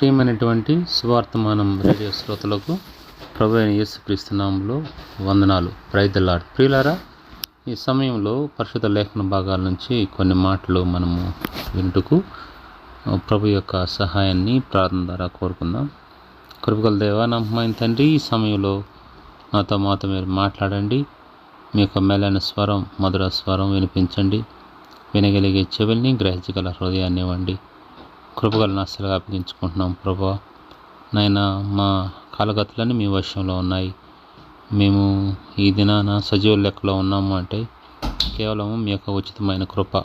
ప్రియమైనటువంటి స్వార్థమానం రేడియో శ్రోతలకు ప్రభు అయిన యేసుక్రీస్తు వందనాలు. ప్రైదలాడ్ ప్రియులారా ఈ సమయంలో పరిశుద్ధ లేఖన భాగాల నుంచి కొన్ని మాటలు మనము వింటుకు ప్రభు యొక్క సహాయాన్ని ప్రార్థన ద్వారా కోరుకుందాం. కృపగల దేవా నమ్మకమైన తండ్రి ఈ సమయంలో నాతో మాతో మీరు మాట్లాడండి. మీ యొక్క మేలైన స్వరం మధుర స్వరం వినిపించండి. వినగలిగే చెవుల్ని గ్రహించగల హృదయాన్ని ఇవ్వండి. కృపగల నష్టలుగా అప్పగించుకుంటున్నాం ప్రభా. నాయన మా కాలగతులన్నీ మీ వశంలో ఉన్నాయి. మేము ఈ దినాన సజీవ లెక్కలో ఉన్నాము అంటే కేవలం మీ యొక్క ఉచితమైన కృప.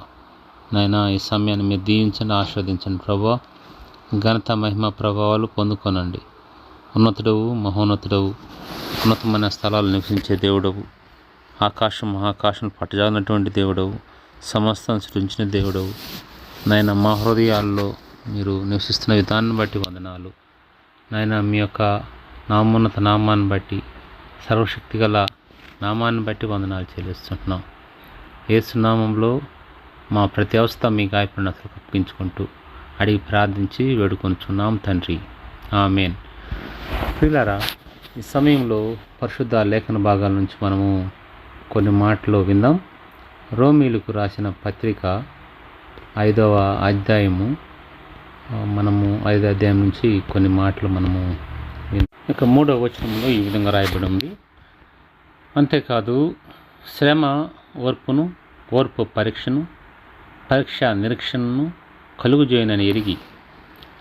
నాయన ఈ సమయాన్ని మీరు దీవించండి ఆస్వాదించండి ప్రభా. ఘనత మహిమ ప్రభావాలు పొందుకోనండి. ఉన్నతుడవు మహోన్నతుడవు ఉన్నతమైన స్థలాలు నివసించే దేవుడవు. ఆకాశం మహాకాశం పట్టజాలనటువంటి దేవుడవు. సమస్తం సృష్టించిన దేవుడవు. నాయన మా హృదయాల్లో మీరు నివసిస్తున్న విధానం బట్టి వందనాలు. నాయన మీ యొక్క నామోన్నత నామాన్ని బట్టి సర్వశక్తి గల నామాన్ని బట్టి వందనాలు చెల్లిస్తుంటున్నాం ఏసునామంలో మా ప్రతి అవస్థ మీ గాయపడిన కప్పించుకుంటూ అడిగి ప్రార్థించి వేడుకొంచున్నాం తండ్రి. ఆమెన్. ప్రియులారా ఈ సమయంలో పరిశుద్ధ లేఖన భాగాల నుంచి మనము కొన్ని మాటలు విందాం. రోమీలకు రాసిన పత్రిక ఐదవ అధ్యాయము మనము ఐదు అధ్యాయం నుంచి కొన్ని మాటలు మనము ఇక మూడవ వచనంలో ఈ విధంగా రాయబడి ఉంది. అంతేకాదు శ్రమ ఓర్పును ఓర్పు పరీక్షను పరీక్ష నిరీక్షణను కలుగుజేయనని ఎరిగి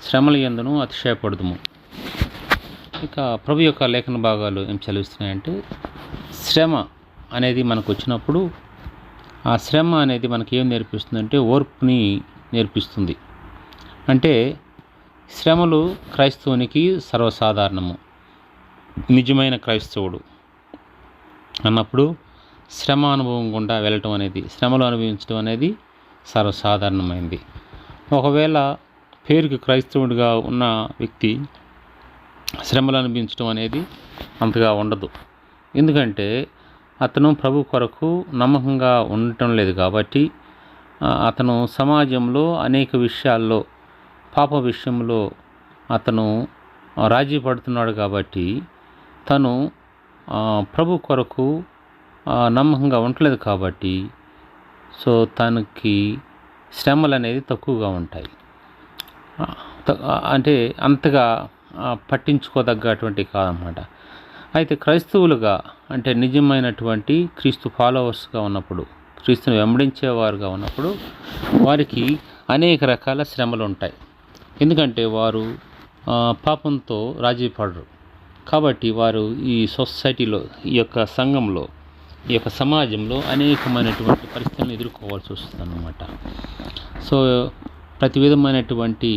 శ్రమల ఎందును అతిశయపడదుము. ఇక ప్రభు యొక్క లేఖన భాగాలు ఏం చదివిస్తున్నాయంటే శ్రమ అనేది మనకు వచ్చినప్పుడు ఆ శ్రమ అనేది మనకి ఏం నేర్పిస్తుందంటే ఓర్పుని నేర్పిస్తుంది. అంటే శ్రమలు క్రైస్తవునికి సర్వసాధారణము. నిజమైన క్రైస్తవుడు అన్నప్పుడు శ్రమ అనుభవం గుండా వెళ్ళటం అనేది శ్రమలు అనుభవించడం అనేది సర్వసాధారణమైంది. ఒకవేళ పేరుకి క్రైస్తవుడిగా ఉన్న వ్యక్తి శ్రమలు అనిపించడం అనేది అంతగా ఉండదు. ఎందుకంటే అతను ప్రభు కొరకు నమ్మకంగా ఉండటం లేదు కాబట్టి అతను సమాజంలో అనేక విషయాల్లో పాప విషయంలో అతను రాజీ పడుతున్నాడు కాబట్టి తను ప్రభు కొరకు నమ్మకంగా ఉండలేదు కాబట్టి సో తనకి శ్రమలు అనేది తక్కువగా ఉంటాయి. అంటే అంతగా పట్టించుకోదగ్గటువంటి కాదనమాట. అయితే క్రైస్తవులుగా అంటే నిజమైనటువంటి క్రీస్తు ఫాలోవర్స్గా ఉన్నప్పుడు క్రీస్తుని వెంబడించేవారుగా ఉన్నప్పుడు వారికి అనేక రకాల శ్రమలు ఉంటాయి ఎందుకంటే వారు పాపంతో రాజీ పడరు కాబట్టి వారు ఈ సొసైటీలో ఈ యొక్క సంఘంలో ఈ యొక్క సమాజంలో అనేకమైనటువంటి పరిస్థితులను ఎదుర్కోవాల్సి వస్తుంది అన్నమాట సో ప్రతి విధమైనటువంటి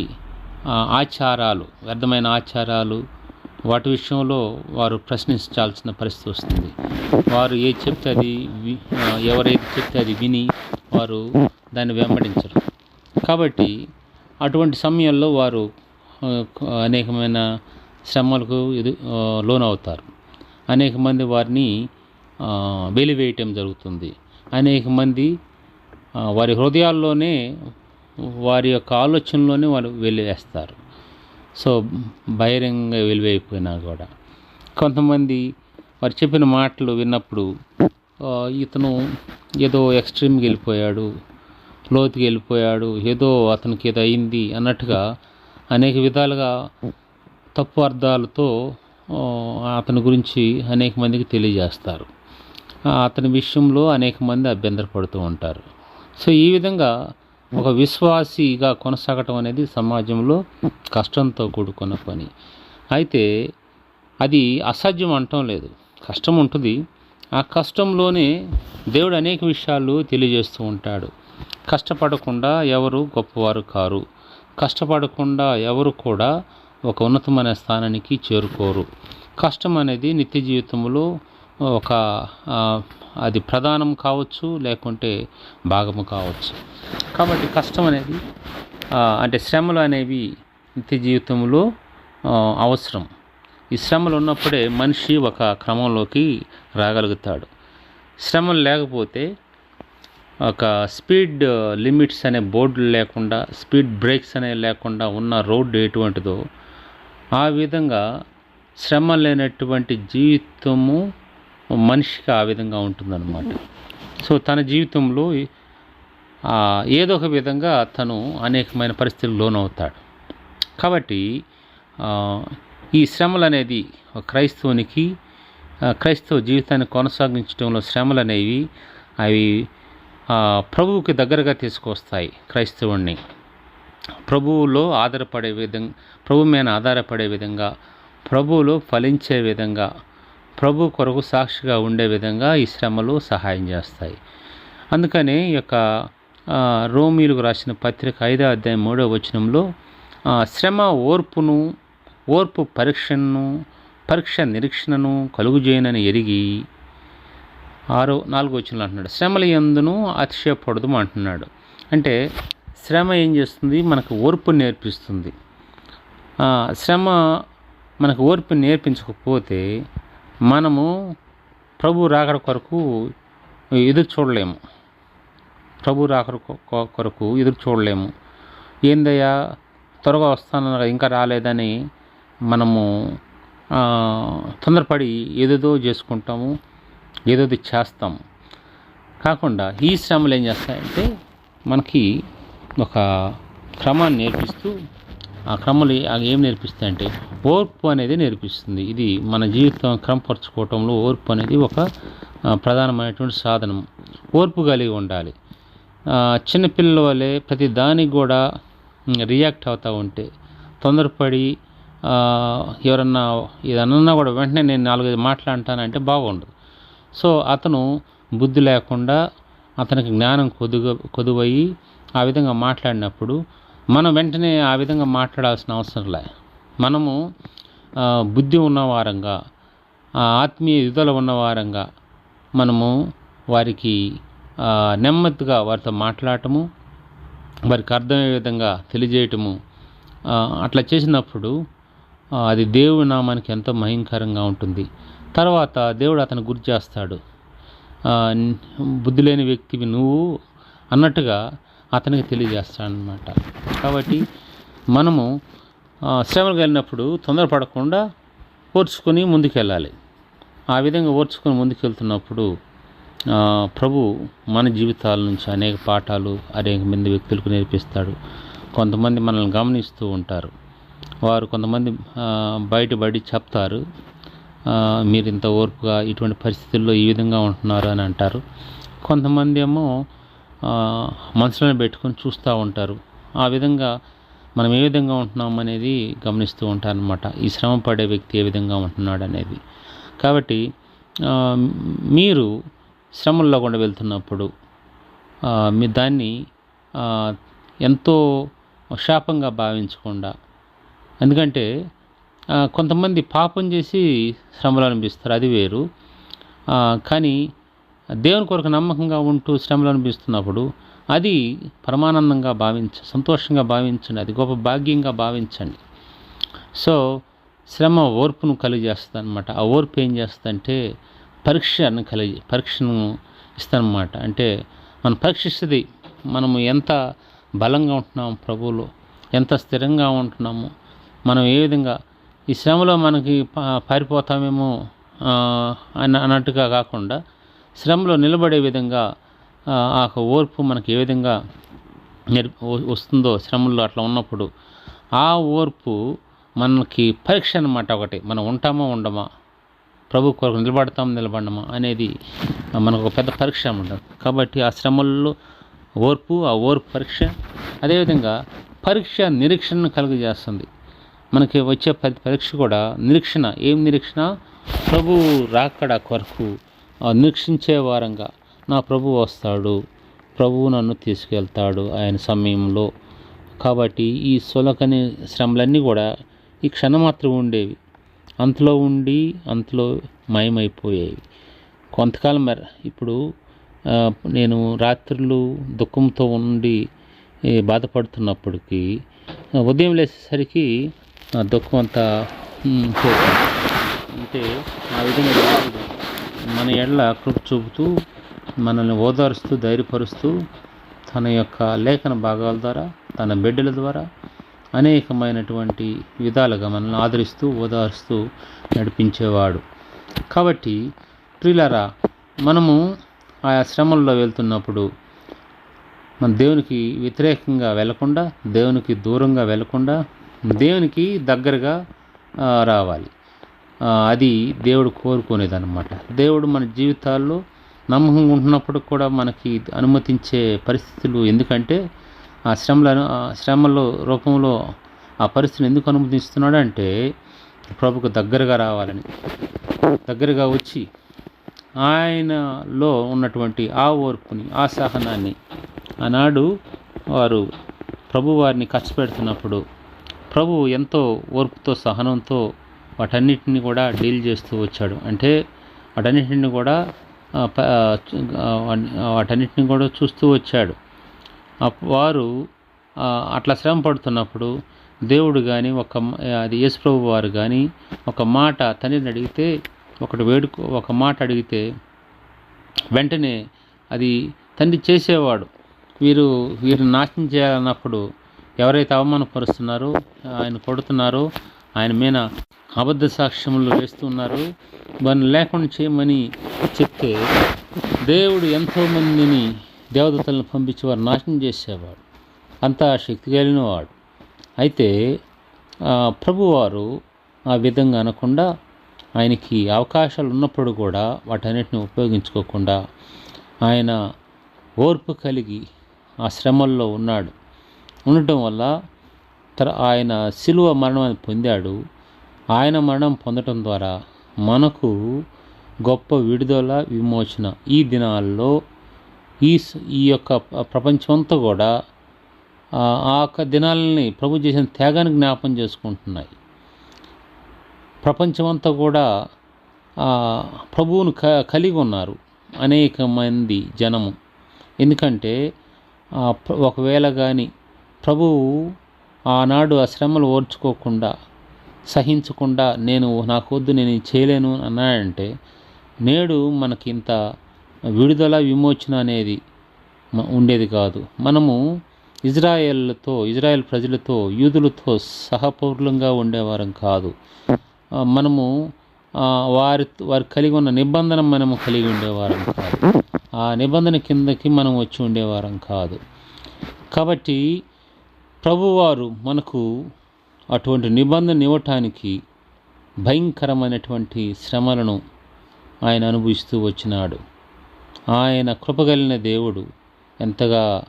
ఆచారాలు వ్యర్థమైన ఆచారాలు వాటి విషయంలో వారు ప్రశ్నించాల్సిన పరిస్థితి వస్తుంది. వారు ఏది చెప్తే అది ఎవరైతే చెప్తే అది విని వారు దాన్ని వెంబడించరు. కాబట్టి అటువంటి సమయంలో వారు అనేకమైన శ్రమలకు ఎదు లోనవుతారు. అనేక మంది వారిని వెలివేయటం జరుగుతుంది. అనేక మంది వారి హృదయాల్లోనే వారి యొక్క ఆలోచనలోనే వారు వెలివేస్తారు. సో బహిరంగ వెలివైపోయినా కూడా. కొంతమంది వారు చెప్పిన మాటలు విన్నప్పుడు ఇతను ఏదో ఎక్స్ట్రీమ్కి వెళ్ళిపోయాడు. లోతుకి వెళ్ళిపోయాడు. ఏదో అతనికి ఏదో అయింది అన్నట్టుగా అనేక విధాలుగా తప్పు అర్థాలతో అతని గురించి అనేక మందికి తెలియజేస్తారు. అతని విషయంలో అనేక మంది అభ్యంతరపడుతూ ఉంటారు. సో ఈ విధంగా ఒక విశ్వాసిగా కొనసాగటం అనేది సమాజంలో కష్టంతో కూడుకున్న పని. అయితే అది అసాధ్యం అంటం లేదు. కష్టం ఉంటుంది. ఆ కష్టంలోనే దేవుడు అనేక విషయాలు తెలియజేస్తూ ఉంటాడు. కష్టపడకుండా ఎవరు గొప్పవారు కారు. కష్టపడకుండా ఎవరు కూడా ఒక ఉన్నతమైన స్థానానికి చేరుకోరు. కష్టం అనేది నిత్య జీవితంలో ఒక అది ప్రధానం కావచ్చు లేకుంటే భాగము కావచ్చు. కాబట్టి కష్టం అనేది అంటే శ్రమలు అనేవి నిత్య జీవితంలో అవసరం. ఈ శ్రమలు ఉన్నప్పుడే మనిషి ఒక క్రమంలోకి రాగలుగుతాడు. శ్రమలు లేకపోతే ఒక స్పీడ్ లిమిట్స్ అనే బోర్డులు లేకుండా స్పీడ్ బ్రేక్స్ అనేవి లేకుండా ఉన్న రోడ్డు ఎటువంటిదో ఆ విధంగా శ్రమ లేనటువంటి జీవితము మనిషికి ఆ విధంగా ఉంటుందన్నమాట. సో తన జీవితంలో ఏదో ఒక విధంగా తను అనేకమైన పరిస్థితులు లోనవుతాడు. కాబట్టి ఈ శ్రమలు అనేది క్రైస్తవునికి క్రైస్తవ జీవితాన్ని కొనసాగించడంలో శ్రమలు అనేవి అవి ప్రభువుకి దగ్గరగా తీసుకొస్తాయి క్రైస్తవుణ్ణి. ప్రభువులో ఆధారపడే విధంగా ప్రభు మీద ఆధారపడే విధంగా ప్రభువులో ఫలించే విధంగా ప్రభు కొరకు సాక్షిగా ఉండే విధంగా ఈ శ్రమలు సహాయం చేస్తాయి. అందుకని ఈ యొక్క రోమిలకు రాసిన పత్రిక ఐదో అధ్యాయం మూడో వచనంలో శ్రమ ఓర్పును ఓర్పు పరీక్షను పరీక్ష నిరీక్షణను కలుగుజేయనని ఎరిగి ఆరు నాలుగు వచనంలో అంటున్నాడు. శ్రమల ఎందును అతిశయపడదు అంటున్నాడు. అంటే శ్రమ ఏం చేస్తుంది? మనకు ఓర్పు నేర్పిస్తుంది. శ్రమ మనకు ఓర్పు నేర్పించకపోతే మనము ప్రభు రాకడ కొరకు ఎదురు చూడలేము. ప్రభు రాకడ కొరకు ఎదురు చూడలేము. ఏందయ్యా? త్వరగా వస్తాను ఇంకా రాలేదని మనము తొందరపడి ఏదేదో చేసుకుంటాము. ఏదోది చేస్తాం. కాకుండా ఈ శ్రమలు ఏం చేస్తాయంటే మనకి ఒక క్రమాన్ని నేర్పిస్తూ ఆ క్రమలు అవి ఏం నేర్పిస్తాయంటే ఓర్పు అనేది నేర్పిస్తుంది. ఇది మన జీవితం క్రమపరచుకోవటంలో ఓర్పు అనేది ఒక ప్రధానమైనటువంటి సాధనం. ఓర్పు కలిగి ఉండాలి. చిన్నపిల్లల వల్లే ప్రతి దానికి కూడా రియాక్ట్ అవుతూ ఉంటే తొందరపడి ఎవరన్నా ఎవరన్నా ఏదన్నా కూడా వెంటనే నేను నాలుగైదు మాట్లాడతానంటే బాగుండదు. సో అతను బుద్ధి లేకుండా అతనికి జ్ఞానం కొదుగు కొదువయ్యి ఆ విధంగా మాట్లాడినప్పుడు మనం వెంటనే ఆ విధంగా మాట్లాడాల్సిన అవసరం లే. మనము బుద్ధి ఉన్నవారంగా ఆత్మీయ యుధల ఉన్నవారంగా మనము వారికి నెమ్మదిగా వారితో మాట్లాడటము వారికి అర్థమయ్యే విధంగా తెలియజేయటము అట్లా చేసినప్పుడు అది దేవుడి నామానికి ఎంతో భయంకరంగా ఉంటుంది. తర్వాత దేవుడు అతను గుర్తు చేస్తాడు. బుద్ధి లేని వ్యక్తివి నువ్వు అన్నట్టుగా అతనికి తెలియజేస్తాడనమాట కాబట్టి మనము శ్రమలు కలిగినప్పుడు తొందరపడకుండా ఓర్చుకొని ముందుకెళ్ళాలి. ఆ విధంగా ఓర్చుకొని ముందుకెళ్తున్నప్పుడు ప్రభు మన జీవితాల నుంచి అనేక పాఠాలు అనేక మంది వ్యక్తులకు నేర్పిస్తాడు. కొంతమంది మనల్ని గమనిస్తూ ఉంటారు. వారు కొంతమంది బయటపడి చెప్తారు. మీరు ఇంత ఓర్పుగా ఇటువంటి పరిస్థితుల్లో ఈ విధంగా ఉంటున్నారు అని అంటారు. కొంతమంది ఏమో మనసులోనే పెట్టుకొని చూస్తూ ఉంటారు. ఆ విధంగా మనం ఏ విధంగా ఉంటున్నాం అనేది గమనిస్తూ ఉంటారనమాట ఈ శ్రమ పడే వ్యక్తి ఏ విధంగా ఉంటున్నాడు అనేది. కాబట్టి మీరు శ్రమల్లో కూడా వెళ్తున్నప్పుడు మీ దాన్ని ఎంతో శాపంగా భావించకుండా ఎందుకంటే కొంతమంది పాపం చేసి శ్రమలు అనిపిస్తారు అది వేరు. కానీ దేవుని కొరకు నమ్మకంగా ఉంటూ శ్రమలు అనిపిస్తున్నప్పుడు అది పరమానందంగా భావించ సంతోషంగా భావించండి అది గొప్ప భాగ్యంగా భావించండి. సో శ్రమ ఓర్పును కలిగజేస్తుంది అనమాట ఆ ఓర్పు ఏం చేస్తుందంటే పరీక్షను కలిగి పరీక్షను ఇస్తానమాట అంటే మనం పరీక్షిస్తుంది మనము ఎంత బలంగా ఉంటున్నాము ప్రభువులో ఎంత స్థిరంగా ఉంటున్నాము మనం ఏ విధంగా ఈ శ్రమలో మనకి పా- పారిపోతామేమో అన్న అన్నట్టుగా కాకుండా శ్రమలో నిలబడే విధంగా ఆ ఓర్పు మనకి ఏ విధంగా వస్తుందో శ్రమల్లో అట్లా ఉన్నప్పుడు ఆ ఓర్పు మనకి పరీక్ష అన్నమాట ఒకటి. మనం ఉంటామా ఉండమా? ప్రభు కొరకు నిలబడతాం నిలబడమా అనేది మనకు ఒక పెద్ద పరీక్ష అన్నమాట. కాబట్టి ఆ శ్రమల్లో ఓర్పు ఆ ఓర్పు పరీక్ష అదేవిధంగా పరీక్ష నిరీక్షణను కలుగజేస్తుంది. మనకి వచ్చే పరీక్ష కూడా నిరీక్షణ. ఏం నిరీక్షణ? ప్రభు రాకడ కొరకు నిరీక్షించే వారంగా నా ప్రభు వస్తాడు. ప్రభువు నన్ను తీసుకెళ్తాడు ఆయన సమయంలో. కాబట్టి ఈ సొలకని శ్రమలన్నీ కూడా ఈ క్షణమాత్రం ఉండేవి. అంతలో ఉండి అంతలో మయమైపోయేవి. కొంతకాలం మరి ఇప్పుడు నేను రాత్రులు దుఃఖంతో ఉండి బాధపడుతున్నప్పటికీ ఉదయం లేచేసరికి దుఃఖం అంతా అంటే ఆ విధంగా దేవుడు మన ఎడల కృప చూపుతూ మనల్ని ఓదారుస్తూ ధైర్యపరుస్తూ తన యొక్క లేఖన భాగాల ద్వారా తన బిడ్డల ద్వారా అనేకమైనటువంటి విధాలుగా మనల్ని ఆదరిస్తూ ఓదారుస్తూ నడిపించేవాడు. కాబట్టి ప్రిలరా మనము ఆయా శ్రమల్లో వెళ్తున్నప్పుడు మన దేవునికి వ్యతిరేకంగా వెళ్ళకుండా దేవునికి దూరంగా వెళ్ళకుండా దేవునికి దగ్గరగా రావాలి. అది దేవుడు కోరుకునేది అనమాట దేవుడు మన జీవితాల్లో నమ్మకంగా ఉంటున్నప్పుడు కూడా మనకి అనుమతించే పరిస్థితులు ఎందుకంటే ఆ శ్రమలను ఆ రూపంలో ఆ పరిస్థితిని ఎందుకు అనుమతిస్తున్నాడు అంటే ప్రభుకు దగ్గరగా రావాలని. దగ్గరగా వచ్చి ఆయనలో ఉన్నటువంటి ఆ ఓర్పుని ఆ సహనాన్ని ఆనాడు వారు ప్రభువారిని కష్టపెడుతున్నప్పుడు ప్రభు ఎంతో ఓర్పుతో సహనంతో వాటన్నిటిని కూడా డీల్ చేస్తూ వచ్చాడు. అంటే వాటన్నిటిని కూడా వాటన్నిటిని కూడా చూస్తూ వచ్చాడు. వారు అట్లా శ్రమ పడుతున్నప్పుడు దేవుడు కానీ ఒక అది యేసుప్రభు వారు కానీ ఒక మాట తండ్రిని అడిగితే ఒకటి వేడుకో ఒక మాట అడిగితే వెంటనే అది తండ్రి చేసేవాడు. వీరు వీరిని నాశనం చేయాలన్నప్పుడు ఎవరైతే అవమానపరుస్తున్నారో ఆయన కొడుతున్నారో ఆయన మీద అబద్ధ సాక్ష్యములు వేస్తున్నారు. వారిని లేకుండా చేయమని చెప్తే దేవుడు ఎంతోమందిని దేవదతలను పంపించి వారు నాశనం చేసేవాడు. అంత శక్తి కలిగినవాడు అయితే ప్రభువారు ఆ విధంగా అనకుండా ఆయనకి అవకాశాలు ఉన్నప్పుడు కూడా వాటన్నిటిని ఉపయోగించుకోకుండా ఆయన ఓర్పు కలిగి ఆ శ్రమల్లో ఉన్నాడు. ఉండటం వల్ల తర ఆయన శిలువ మరణం పొందాడు. ఆయన మరణం పొందటం ద్వారా మనకు గొప్ప విడుదల విమోచన ఈ దినాల్లో ఈ ఈ యొక్క ప్రపంచమంతా కూడా ఆ యొక్క దినాలని ప్రభు చేసిన త్యాగాన్ని జ్ఞాపం చేసుకుంటున్నాయి. ప్రపంచమంతా కూడా ప్రభువును క కలిగి ఉన్నారు అనేక మంది జనము. ఎందుకంటే ఒకవేళ కానీ ప్రభువు ఆనాడు ఆ శ్రమలు ఓర్చుకోకుండా సహించకుండా నేను నాకొద్దు నేను చేయలేను అన్నాడంటే నేడు మనకి ఇంత విడుదల విమోచన అనేది ఉండేది కాదు. మనము ఇజ్రాయేళ్ళతో ఇజ్రాయెల్ ప్రజలతో యూదులతో సహపౌరులంగా ఉండేవారం కాదు. మనము వారి వారు కలిగి ఉన్న నిబంధన మనము కలిగి ఉండేవారం కాదు. ఆ నిబంధన కిందకి మనం వచ్చి ఉండేవారం కాదు. కాబట్టి ప్రభువారు మనకు అటువంటి నిబంధన ఇవ్వటానికి భయంకరమైనటువంటి శ్రమలను ఆయన అనుభవిస్తూ వచ్చినాడు. ఆయన కృపగలిగిన దేవుడు ఎంతగా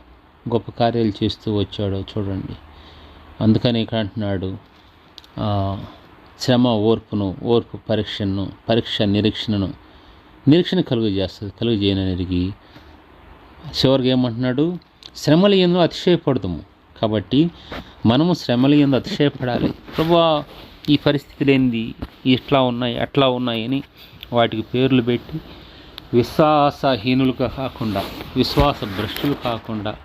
గొప్ప కార్యాలు చేస్తూ వచ్చాడో చూడండి. అందుకని ఇక్కడ అంటున్నాడు శ్రమ ఓర్పును ఓర్పు పరీక్షను పరీక్ష నిరీక్షణను నిరీక్షణ కలుగు చేస్తుంది కలుగు చేయనరిగి చివరికి ఏమంటున్నాడు శ్రమలు ఎందుకు అతిశయపడదాము. కాబట్టి మనము శ్రమలు ఎందు అతిశయపడాలి. ప్రభా ఈ పరిస్థితులు ఏంది? ఇట్లా ఉన్నాయి? అట్లా ఉన్నాయని వాటికి పేర్లు పెట్టి విశ్వాసహీనులుగా కాకుండా విశ్వాస భ్రష్టులు కాకుండా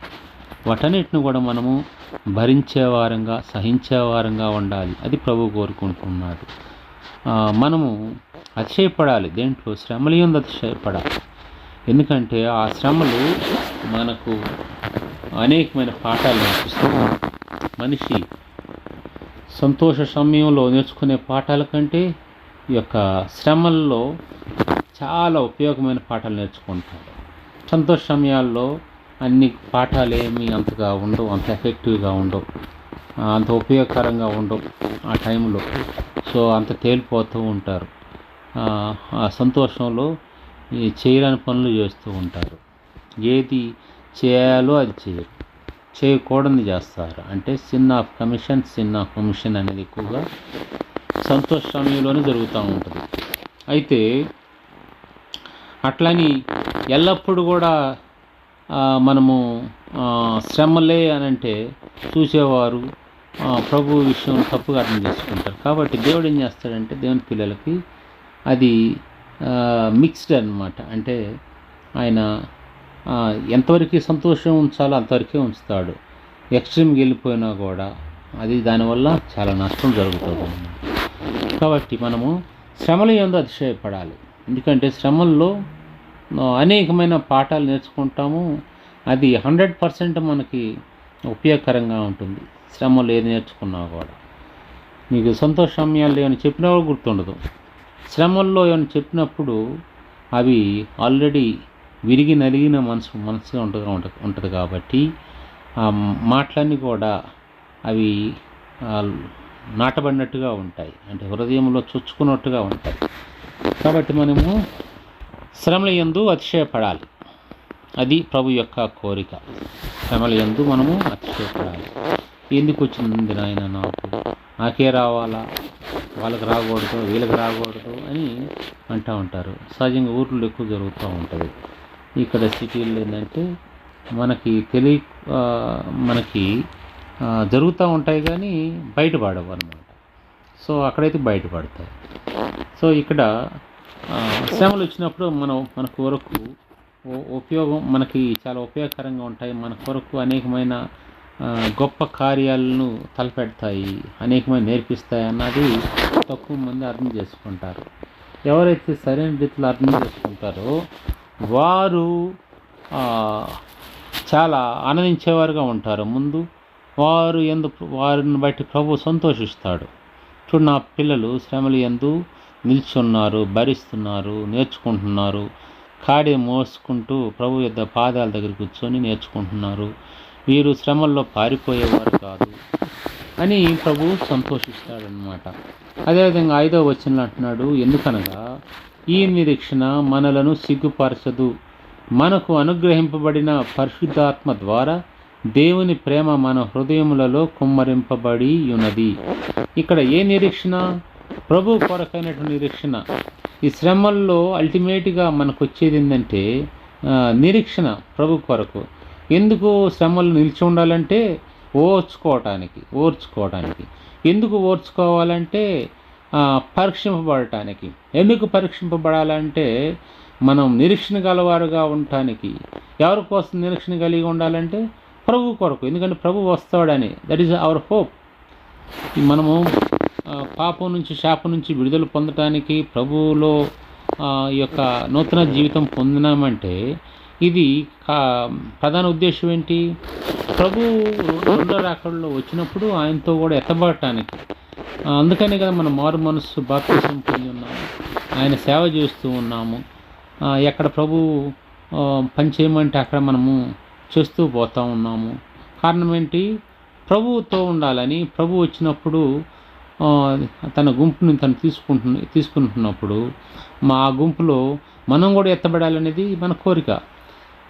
వాటన్నిటిని కూడా మనము భరించేవారంగా సహించేవారంగా ఉండాలి. అది ప్రభు కోరుకుంటున్నాడు. మనము అతిశయపడాలి. దేంట్లో? శ్రమలు ఎందు అతిశయపడాలి. ఎందుకంటే ఆ శ్రమలు మనకు అనేకమైన పాఠాలు నేర్పిస్తూ మనిషి సంతోష సమయంలో నేర్చుకునే పాఠాల కంటే ఈ యొక్క శ్రమల్లో చాలా ఉపయోగమైన పాఠాలు నేర్చుకుంటాడు. సంతోష సమయాల్లో అన్ని పాఠాలు ఏమీ అంతగా ఉండవు అంత ఎఫెక్టివ్గా ఉండవు. అంత ఉపయోగకరంగా ఉండవు ఆ టైంలో. సో అంత తేలిపోతూ ఉంటారు. ఆ, సంతోషంలో చేయలేని పనులు చేస్తూ ఉంటారు. ఏది చేయాలో అది చేయరు చేయకూడని చేస్తారు. అంటే sin of commission sin of commission అనేది ఎక్కువగా సంతోష సమయంలోనే జరుగుతూ ఉంటుంది. అయితే అట్లని ఎల్లప్పుడూ కూడా మనము శ్రమలే అని అంటే చూసేవారు ప్రభు విషయం తప్పుగా అర్థం చేసుకుంటారు. కాబట్టి దేవుడు ఏం చేస్తాడంటే దేవుని పిల్లలకి అది మిక్స్డ్ అన్నమాట. అంటే ఆయన ఎంతవరకు సంతోషం ఉంచాలో అంతవరకే ఉంచుతాడు. ఎక్స్ట్రీమ్కి వెళ్ళిపోయినా కూడా అది దానివల్ల చాలా నష్టం జరుగుతుంది. కాబట్టి మనము శ్రమల ఎందు అతిశయపడాలి. ఎందుకంటే శ్రమల్లో అనేకమైన పాఠాలు నేర్చుకుంటాము. అది హండ్రెడ్ పర్సెంట్ మనకి ఉపయోగకరంగా ఉంటుంది. శ్రమలు ఏది నేర్చుకున్నా కూడా. నీకు సంతోష సమయాలు ఏమైనా చెప్పినా కూడా గుర్తుండదు. శ్రమల్లో ఏమైనా చెప్పినప్పుడు అవి ఆల్రెడీ విరిగి నలిగిన మనసు మనసుగా ఉంటుంది ఉంటుంది కాబట్టి ఆ మాటలన్నీ కూడా అవి నాటబడినట్టుగా ఉంటాయి. అంటే హృదయంలో చొచ్చుకున్నట్టుగా ఉంటాయి. కాబట్టి మనము శ్రమల ఎందు అతిశయపడాలి. అది ప్రభు యొక్క కోరిక. శ్రమల ఎందు మనము అతిశయపడాలి. ఎందుకు వచ్చింది నాయన నాకు? నాకే రావాలా? వాళ్ళకి రాకూడదు వీళ్ళకి రాకూడదు అని అంటూ ఉంటారు. సహజంగా ఊర్లో ఎక్కువ జరుగుతూ ఉంటుంది. ఇక్కడ సిటీల్లో ఏంటంటే మనకి తెలియ మనకి జరుగుతూ ఉంటాయి కానీ బయటపడవు అనమాట సో అక్కడైతే బయటపడతాయి సో ఇక్కడ ఆ, శ్రమలు వచ్చినప్పుడు మనం మన కొరకు ఉపయోగం మనకి చాలా ఉపయోగకరంగా ఉంటాయి. మన కొరకు అనేకమైన గొప్ప కార్యాలను తలపెడతాయి అనేకమైన నేర్పిస్తాయి అన్నది తక్కువ మంది అర్థం చేసుకుంటారు. ఎవరైతే సరైన రీతిలో అర్థం చేసుకుంటారో వారు చాలా ఆనందించేవారుగా ఉంటారు. ముందు వారు ఎందు వారిని బట్టి ప్రభు సంతోషిస్తాడు. చూడు నా పిల్లలు శ్రమలు ఎందు నిల్చున్నారు భరిస్తున్నారు నేర్చుకుంటున్నారు. కాడి మోసుకుంటూ ప్రభు యొక్క పాదాల దగ్గర కూర్చొని నేర్చుకుంటున్నారు. వీరు శ్రమల్లో పారిపోయేవారు కాదు అని ప్రభు సంతోషిస్తాడనమాట అదేవిధంగా ఐదో వచనంలో అంటున్నాడు ఎందుకనగా ఈ నిరీక్షణ మనలను సిగ్గుపరచదు. మనకు అనుగ్రహింపబడిన పరిశుద్ధాత్మ ద్వారా దేవుని ప్రేమ మన హృదయములలో కుమ్మరింపబడి ఉన్నది ఇక్కడ ఏ నిరీక్షణ? ప్రభు కొరకైనటువంటి నిరీక్షణ. ఈ శ్రమల్లో అల్టిమేట్గా మనకు వచ్చేది ఏంటంటే నిరీక్షణ ప్రభు కొరకు. ఎందుకు శ్రమలు నిలిచి ఉండాలంటే ఓర్చుకోవటానికి ఓర్చుకోవటానికి. ఎందుకు ఓర్చుకోవాలంటే పరీక్షింపబడటానికి. ఎందుకు పరీక్షింపబడాలంటే మనం నిరీక్షణ గలవారుగా ఉండటానికి. ఎవరి కోసం నిరీక్షణ కలిగి ఉండాలంటే ప్రభు కొరకు. ఎందుకంటే ప్రభు వస్తాడని. దట్ ఈస్ అవర్ హోప్ మనము పాపం నుంచి శాపం నుంచి విడుదల పొందటానికి ప్రభువులో ఈ యొక్క నూతన జీవితం పొందినామంటే ఇది కా ప్రధాన ఉద్దేశం ఏంటి? ప్రభు రెండో రాకడలో వచ్చినప్పుడు ఆయనతో కూడా ఎత్తబడటానికి. అందుకనే కదా మనం మారు మనస్సు బాప్తిసం పొంది ఉన్నాము. ఆయన సేవ చేస్తూ ఉన్నాము. ఎక్కడ ప్రభు పని చేయమంటే అక్కడ మనము చేస్తూ పోతూ ఉన్నాము. కారణం ఏంటి? ప్రభువుతో ఉండాలని ప్రభు వచ్చినప్పుడు తన గుంపుని తను తీసుకుంటున్న తీసుకుంటున్నప్పుడు మా గుంపులో మనం కూడా ఎత్తబడాలనేది మన కోరిక.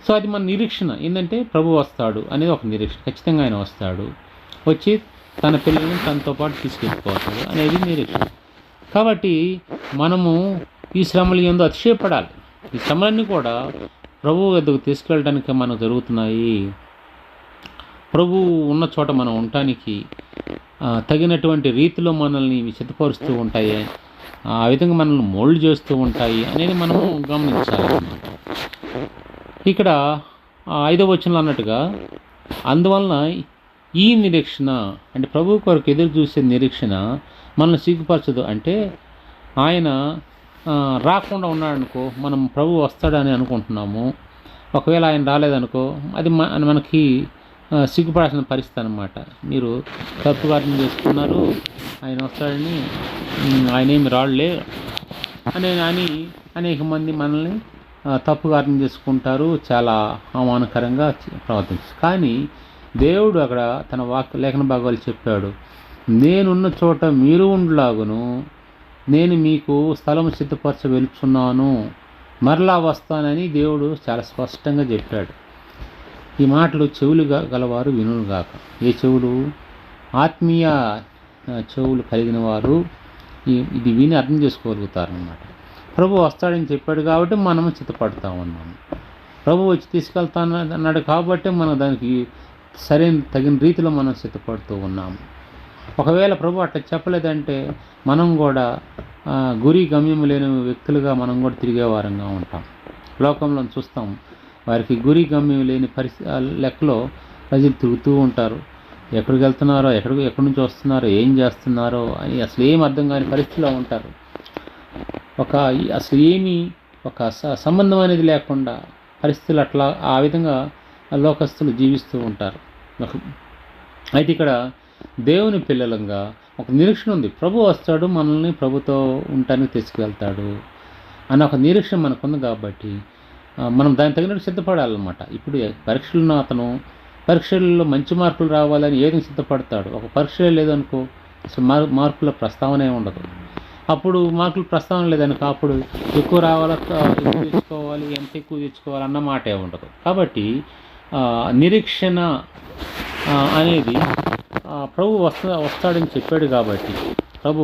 సో అది మన నిరీక్షణ. ఏంటంటే ప్రభు వస్తాడు అనేది ఒక నిరీక్షణ. ఖచ్చితంగా ఆయన వస్తాడు. వచ్చి తన పిల్లల్ని తనతో పాటు తీసుకెళ్ళిపోతాడు అనేది మీరు కాబట్టి మనము ఈ శ్రమలు ఎందు అతిశయపడాలి. ఈ శ్రమలన్నీ కూడా ప్రభువు వద్దకు తీసుకెళ్ళడానికి మనకు జరుగుతున్నాయి. ప్రభు ఉన్న చోట మనం ఉండటానికి తగినటువంటి రీతిలో మనల్ని ఇవి సిద్ధపరుస్తూ ఉంటాయి ఆ విధంగా మనల్ని మోల్డ్ చేస్తూ ఉంటాయి అనేది మనము గమనించాలన్నమాట ఇక్కడ ఐదవ వచనంలో అన్నట్టుగా అందువలన ఈ నిరీక్షణ అంటే ప్రభు కొరకు ఎదురు చూసే నిరీక్షణ మనల్ని సిగ్గుపరచదు. అంటే ఆయన రాకుండా ఉన్నాడనుకో మనం ప్రభు వస్తాడని అనుకుంటున్నాము. ఒకవేళ ఆయన రాలేదనుకో అది మనకి సిగ్గుపడాల్సిన పరిస్థితి అనమాట మీరు తప్పు కార్యం చేసుకున్నారు ఆయన వస్తాడని ఆయన ఏమి రాళ్ళే అని అని అనేక మంది మనల్ని తప్పు కార్యం చేసుకుంటారు. చాలా అవమానకరంగా ప్రవర్తించు ప్రవర్తించారు కానీ దేవుడు అక్కడ తన వాక్ లేఖన భాగాలు చెప్పాడు. నేనున్న చోట మీరు ఉండలాగును నేను మీకు స్థలం సిద్ధపరచ వెలుచున్నాను మరలా వస్తానని దేవుడు చాలా స్పష్టంగా చెప్పాడు. ఈ మాటలు చెవులు గలవారు వినుగాక ఏ చెవులు? ఆత్మీయ చెవులు కలిగిన వారు ఇది విని అర్థం చేసుకోగలుగుతారనమాట ప్రభు వస్తాడని చెప్పాడు కాబట్టి మనము చిత్తపడతామన్నాము ప్రభు వచ్చి తీసుకెళ్తాను అన్నాడు కాబట్టి మనం దానికి సరైన తగిన రీతిలో మనం సిద్ధపడుతూ ఉన్నాము. ఒకవేళ ప్రభు అట్లా చెప్పలేదంటే మనం కూడా గురి గమ్యం లేని వ్యక్తులుగా మనం కూడా తిరిగే వారంగా ఉంటాం. లోకంలో చూస్తాం వారికి గురి గమ్యం లేని పరిస్థితి లెక్కలో ప్రజలు తిరుగుతూ ఉంటారు. ఎక్కడికి వెళ్తున్నారో ఎక్కడికి ఎక్కడి నుంచి వస్తున్నారో ఏం చేస్తున్నారో అని అసలు ఏం అర్థం కాని పరిస్థితిలో ఉంటారు. ఒక అసలు ఏమీ ఒక స- సంబంధం అనేది లేకుండా పరిస్థితులు అట్లా ఆ విధంగా లోకస్తులు జీవిస్తూ ఉంటారు. అయితే ఇక్కడ దేవుని పిల్లలంగా ఒక నిరీక్షణ ఉంది. ప్రభు వస్తాడు మనల్ని ప్రభుతో ఉండటానికి తీసుకువెళ్తాడు అన్న ఒక నిరీక్షణ మనకుంది కాబట్టి మనం దానికి తగినట్టు సిద్ధపడాలన్నమాట. ఇప్పుడు పరీక్షలను అతను పరీక్షల్లో మంచి మార్కులు రావాలని ఏదో సిద్ధపడతాడు? ఒక పరీక్ష లేదనుకో అసలు మార్ మార్కుల ప్రస్తావనే ఉండదు. అప్పుడు మార్కులు ప్రస్తావన లేదనుకో అప్పుడు ఎక్కువ రావాలా ఎక్కువ తెచ్చుకోవాలి ఎంత ఎక్కువ తెచ్చుకోవాలి అన్న మాటే ఉండదు. కాబట్టి నిరీక్షణ అనేది ప్రభు వస్తా వస్తాడని చెప్పాడు కాబట్టి ప్రభు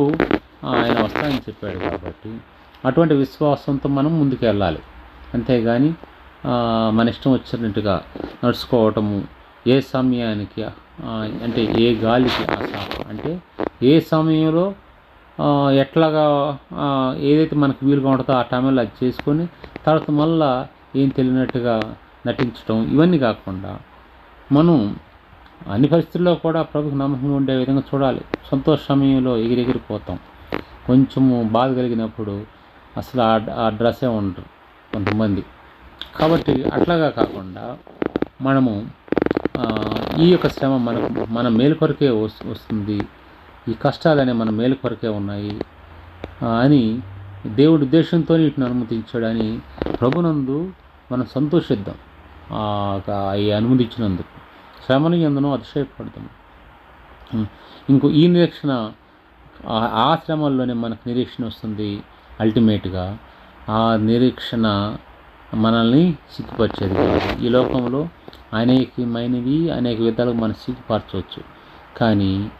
ఆయన వస్తాడని చెప్పాడు కాబట్టి అటువంటి విశ్వాసంతో మనం ముందుకు వెళ్ళాలి అంతేగాని మన ఇష్టం వచ్చినట్టుగా నడుచుకోవటము ఏ సమయానికి అంటే ఏ గాలికి అంటే ఏ సమయంలో ఎట్లాగా ఏదైతే మనకు వీలుగా ఉంటుందో ఆ టైంలో అది చేసుకొని తర్వాత మళ్ళీ ఏం తెలియనట్టుగా నటించడం ఇవన్నీ కాకుండా మనం అన్ని పరిస్థితుల్లో కూడా ప్రభుకు నమ్మకంగా ఉండే విధంగా చూడాలి. సంతోష సమయంలో ఎగిరెగిరిపోతాం. కొంచెము బాధ కలిగినప్పుడు అసలు ఆ ఆ డ్రెస్సే ఉండరు కొంతమంది. కాబట్టి అట్లాగా కాకుండా మనము ఈ యొక్క శ్రమ మనకు మన మేలు కొరకే వస్తుంది. ఈ కష్టాలనే మన మేలు కొరకే ఉన్నాయి అని దేవుడి ఉద్దేశంతో వీటిని అనుమతించాడని ప్రభునందు మనం సంతోషిద్దాం. ఒక ఈ అనుమతించినందుకు శ్రమని ఎందునో అతిశయపడదాం ఇంకో ఈ నిరీక్షణ ఆ- శ్రమల్లోనే మనకు నిరీక్షణ వస్తుంది అల్టిమేట్గా. ఆ నిరీక్షణ మనల్ని సిగ్గుపరిచేది కాదు. ఈ లోకంలో అనేకమైనవి అనేక విధాలుగా మనం సిగ్గుపరచవచ్చు. కానీ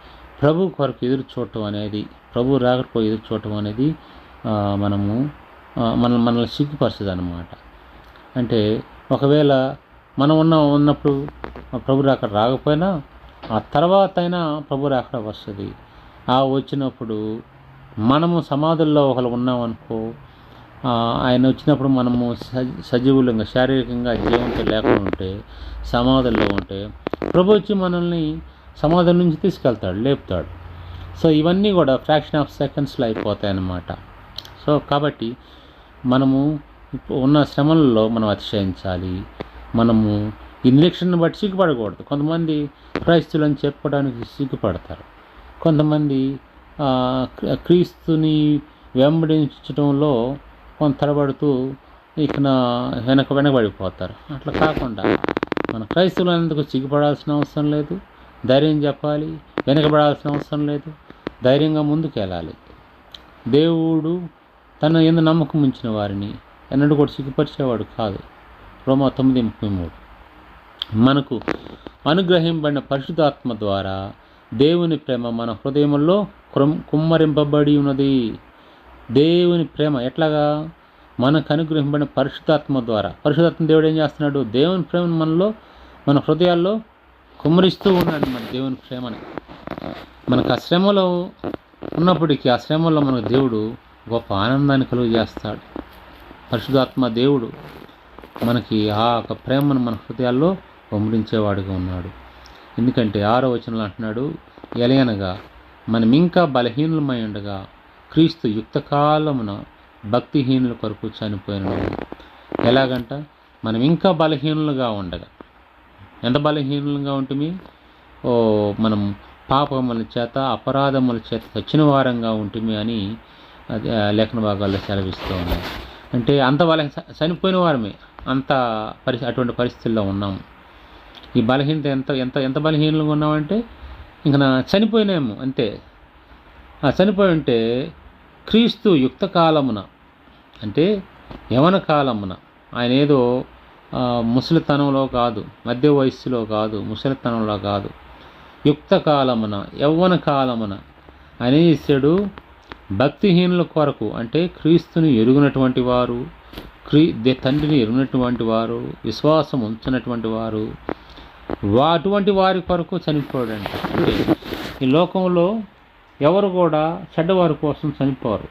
ప్రభు కొరకు ఎదురు చూడటం అనేది ప్రభు రాకపో ఎదురు చూడటం అనేది మనము మన మనల్ని సిగ్గుపరచదు అనమాట అంటే ఒకవేళ మనం ఉన్న ఉన్నప్పుడు ఆ ప్రభు రాక రాకపోయినా ఆ తర్వాత అయినా ప్రభు రాక వస్తుంది. ఆ వచ్చినప్పుడు మనము సమాధుల్లో ఒకరు ఉన్నామనుకో ఆయన వచ్చినప్పుడు మనము సజ సజీవులంగా శారీరకంగా జీవంతో లేకుండా ఉంటే సమాధుల్లో ఉంటే ప్రభు వచ్చి మనల్ని సమాధుల నుంచి తీసుకెళ్తాడు లేపుతాడు. సో ఇవన్నీ కూడా ఫ్రాక్షన్ ఆఫ్ సెకండ్స్లో అయిపోతాయి అన్నమాట సో కాబట్టి మనము ఇప్పుడు ఉన్న శ్రమలలో మనం అతిశయించాలి. మనము ఈ నిరీక్షణను బట్టి సిగ్గుపడకూడదు. కొంతమంది క్రైస్తులని చెప్పుకోవడానికి సిగ్గుపడతారు. కొంతమంది క్రీస్తుని వెంబడించడంలో కొంత తడబడుతూ ఇక వెనక వెనకబడిపోతారు. అట్లా కాకుండా మన క్రైస్తవులు అనేందుకు సిగ్గుపడాల్సిన అవసరం లేదు? ధైర్యం చెప్పాలి. వెనకబడాల్సిన అవసరం లేదు. ధైర్యంగా ముందుకు వెళ్ళాలి దేవుడు తన ఎందు నమ్మకం ఉంచిన వారిని ఎన్నడూ కూడా సిగ్గుపరిచేవాడు కాదు. రోమా తొమ్మిది ముప్పై మూడు. మనకు అనుగ్రహింపబడిన పరిశుద్ధాత్మ ద్వారా దేవుని ప్రేమ మన హృదయంలో క్రమ్ కుమ్మరింపబడి ఉన్నది. దేవుని ప్రేమ ఎట్లాగా? మనకు అనుగ్రహింపబడిన పరిశుద్ధాత్మ ద్వారా. పరిశుద్ధాత్మ దేవుడు ఏం చేస్తున్నాడు? దేవుని ప్రేమను మనలో మన హృదయాల్లో కుమ్మరిస్తూ ఉన్నాడు మన దేవుని ప్రేమని. మనకు ఆ శ్రమలో ఉన్నప్పటికీ ఆ శ్రమలో మనకు దేవుడు గొప్ప ఆనందాన్ని కలుగజేస్తాడు. పరిశుధాత్మ దేవుడు మనకి ఆ యొక్క ప్రేమను మన హృదయాల్లో కుమ్మరించేవాడుగా ఉన్నాడు. ఎందుకంటే ఆరో వచనంలో అంటున్నాడు ఎలయనగా మనం ఇంకా బలహీనులమై ఉండగా క్రీస్తు యుక్త కాలమున భక్తిహీనుల కొరకు చనిపోయిన ఎలాగంట? మనం ఇంకా బలహీనులుగా ఉండగా. ఎంత బలహీనులుగా ఉంటుంది ఓ మనం పాపముల చేత అపరాధముల చేత చచ్చిన వారంగా ఉంటుంది అని లేఖన భాగాల్లో సెలవిస్తూ ఉన్నాయి అంటే అంత వాళ్ళకి చనిపోయిన వారమే. అంత పరి అటువంటి పరిస్థితుల్లో ఉన్నాము. ఈ బలహీనత ఎంత ఎంత ఎంత బలహీనంగా ఉన్నామంటే ఇంక నా చనిపోయినాము అంతే. ఆ చనిపోయి ఉంటే క్రీస్తు యుక్త కాలమున అంటే యవన కాలమున ఆయన ఏదో ముసలితనంలో కాదు మధ్య వయస్సులో కాదు ముసలితనంలో కాదు యుక్త కాలమున యవ్వన కాలమున ఆయన ఏం చేశాడు? భక్తిహీనుల కొరకు అంటే క్రీస్తుని ఎరుగునటువంటి వారు క్రీ దే- తండ్రిని ఎరుగునటువంటి వారు విశ్వాసం ఉంచినటువంటి వారు అటువంటి వారి కొరకు చనిపోడంట అంటే ఈ లోకంలో ఎవరు కూడా చెడ్డవారి కోసం చనిపోరు.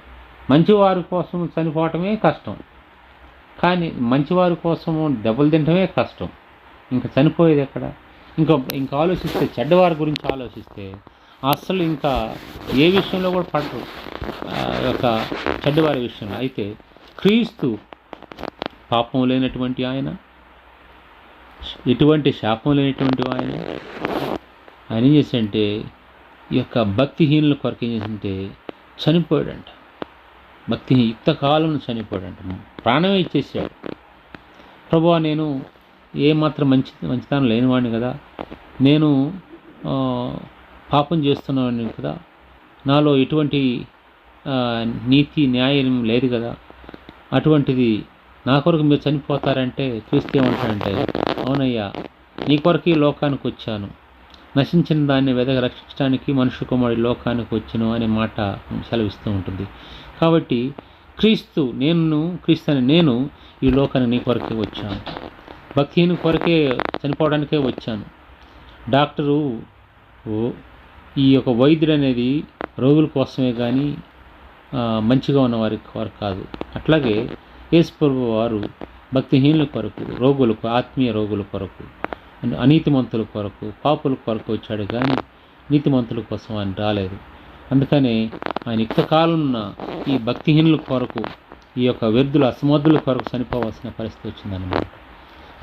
మంచివారి కోసం చనిపోవటమే కష్టం. కానీ మంచివారి కోసం దెబ్బలు తినటమే కష్టం. ఇంకా చనిపోయేది ఎక్కడ? ఇంకా ఇంకా ఆలోచిస్తే చెడ్డవారి గురించి ఆలోచిస్తే అస్సలు ఇంకా ఏ విషయంలో కూడా పడరు. ఆ యొక్క చెడ్డవారి విషయంలో. అయితే క్రీస్తు పాపం లేనటువంటి ఆయన ఎటువంటి శాపం లేనటువంటి ఆయన ఆయన ఏం చేశాడంటే ఈ యొక్క భక్తిహీనుల కొరకు ఏం చేసింటే చనిపోయాడంట. భక్తి యుక్త కాలం చనిపోయాడంట. ప్రాణమే ఇచ్చేసాడు. ప్రభు నేను ఏమాత్రం మంచి మంచితనం లేనివాడిని కదా. నేను పాపం చేస్తున్నాను కదా. నాలో ఎటువంటి నీతి న్యాయం లేదు కదా. అటువంటిది నా కొరకు మీరు చనిపోతారంటే చూస్తే ఉంటారంటే అవునయ్యా నీ కొరకు ఈ లోకానికి వచ్చాను. నశించిన దాన్ని వెదక రక్షించడానికి మనుషు కుమారి లోకానికి వచ్చును అనే మాట సెలవిస్తూ ఉంటుంది. కాబట్టి క్రీస్తు నేను క్రీస్తు అని నేను ఈ లోకానికి నీ కొరకే వచ్చాను. భక్తిని కొరకే చనిపోవడానికే వచ్చాను. డాక్టరు ఓ- ఈ యొక్క వైద్యుడు అనేది రోగుల కోసమే కానీ మంచిగా ఉన్న వారి కొరకు కాదు. అట్లాగే యేసుప్రభు వారు భక్తిహీనుల కొరకు రోగులకు ఆత్మీయ రోగుల కొరకు అనీతిమంతుల కొరకు పాపుల కొరకు వచ్చాడు కానీ నీతిమంతుల కోసం ఆయన రాలేదు. అందుకనే ఆయన యుక్త కాలంలో ఈ భక్తిహీనుల కొరకు ఈ యొక్క వ్యర్థుల అసమర్థుల కొరకు చనిపోవాల్సిన పరిస్థితి వచ్చిందన్నమాట.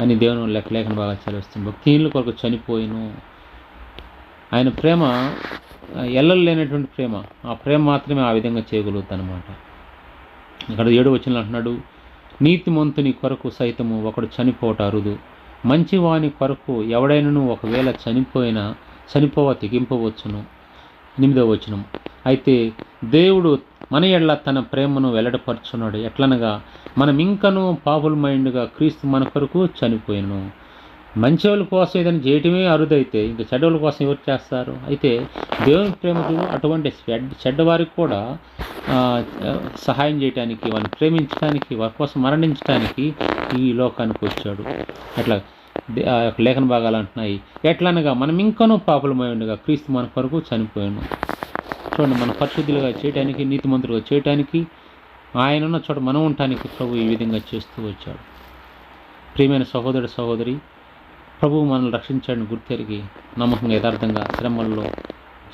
అని దేవుని లెక్కలేఖన బాగా చదివిస్తుంది. భక్తిహీనుల కొరకు చనిపోయిను ఆయన ప్రేమ ఎల్లలు లేనటువంటి ప్రేమ. ఆ ప్రేమ మాత్రమే ఆ విధంగా చేయగలుగుతానమాట. ఇక్కడ ఏడు వచ్చిన అంటున్నాడు నీతిమంతుని కొరకు సైతము ఒకడు చనిపోవట అరుదు మంచివాని కొరకు ఎవడైనను ఒకవేళ చనిపోయినా చనిపోవ తెగింపవచ్చును. ఎనిమిదవ వచనం. అయితే దేవుడు మన ఎడ్ల తన ప్రేమను వెల్లడపరుచున్నాడు. ఎట్లనగా మనం ఇంకనూ పాపుల మైండ్గా క్రీస్తు మన కొరకు చనిపోయాను మంచివాళ్ళ కోసం ఏదైనా చేయటమే అరుదైతే ఇంకా చెడ్డవాళ్ళ కోసం ఎవరు చేస్తారు? అయితే దేవుని ప్రేమకు అటువంటి చెడ్డ చెడ్డవారికి కూడా సహాయం చేయడానికి వారిని ప్రేమించడానికి వారి కోసం మరణించడానికి ఈ లోకానికి వచ్చాడు. అట్లా దే- ఆ యొక్క లేఖన భాగాలు అంటున్నాయి. ఎట్లనగా మనం ఇంకనూ పాపులమై ఉండగా క్రీస్తు మన కొరకు చనిపోయాను. చూడండి మన పరిశుద్ధులుగా చేయటానికి నీతిమంతులుగా చేయటానికి ఆయన ఉన్న చోట మనం ఉండటానికి ప్రభు ఈ విధంగా చేస్తూ వచ్చాడు. ప్రియమైన సహోదరుడు సహోదరి ప్రభువు మనల్ని రక్షించాడని గుర్తెరిగి నమ్మకం యథార్థంగా శ్రమల్లో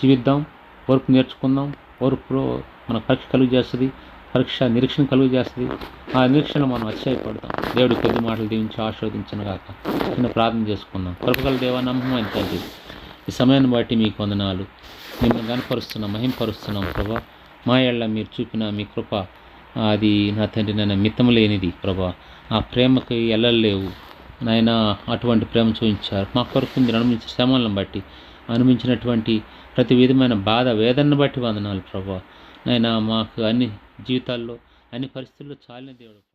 జీవిద్దాం. ఓర్పు నేర్చుకుందాం. ఓర్పులో మన పరీక్ష కలుగు చేస్తుంది. పరీక్ష నిరీక్షణ కలుగు చేస్తుంది. ఆ నిరీక్షణ మనం అతిశయపడతాం. దేవుడి కొద్ది మాటలు దీవించి ఆశీర్వదించను కాక చిన్న ప్రార్థన చేసుకుందాం. కృపగల దేవా నమ్మకం అని తండ్రి ఈ సమయాన్ని బట్టి మీకు వందనాలు. మిమ్మల్ని కనపరుస్తున్నాం మహింపరుస్తున్నాం ప్రభా. మా ఏళ్ళ మీరు చూపిన మీ కృప అది నా తండ్రి నన్ను మితం లేనిది ప్రభా. ఆ ప్రేమకి ఎల్లలేవు నాయన అటువంటి ప్రేమ చూపించారు. మా కొరకు మీరు అనుభవించిన శ్రమలను బట్టి అనుభవించినటువంటి ప్రతి విధమైన బాధ వేదనను బట్టి వందనాలు ప్రభా. నాయన మాకు అన్ని జీవితాల్లో అన్ని పరిస్థితుల్లో చాలిన దేవుడు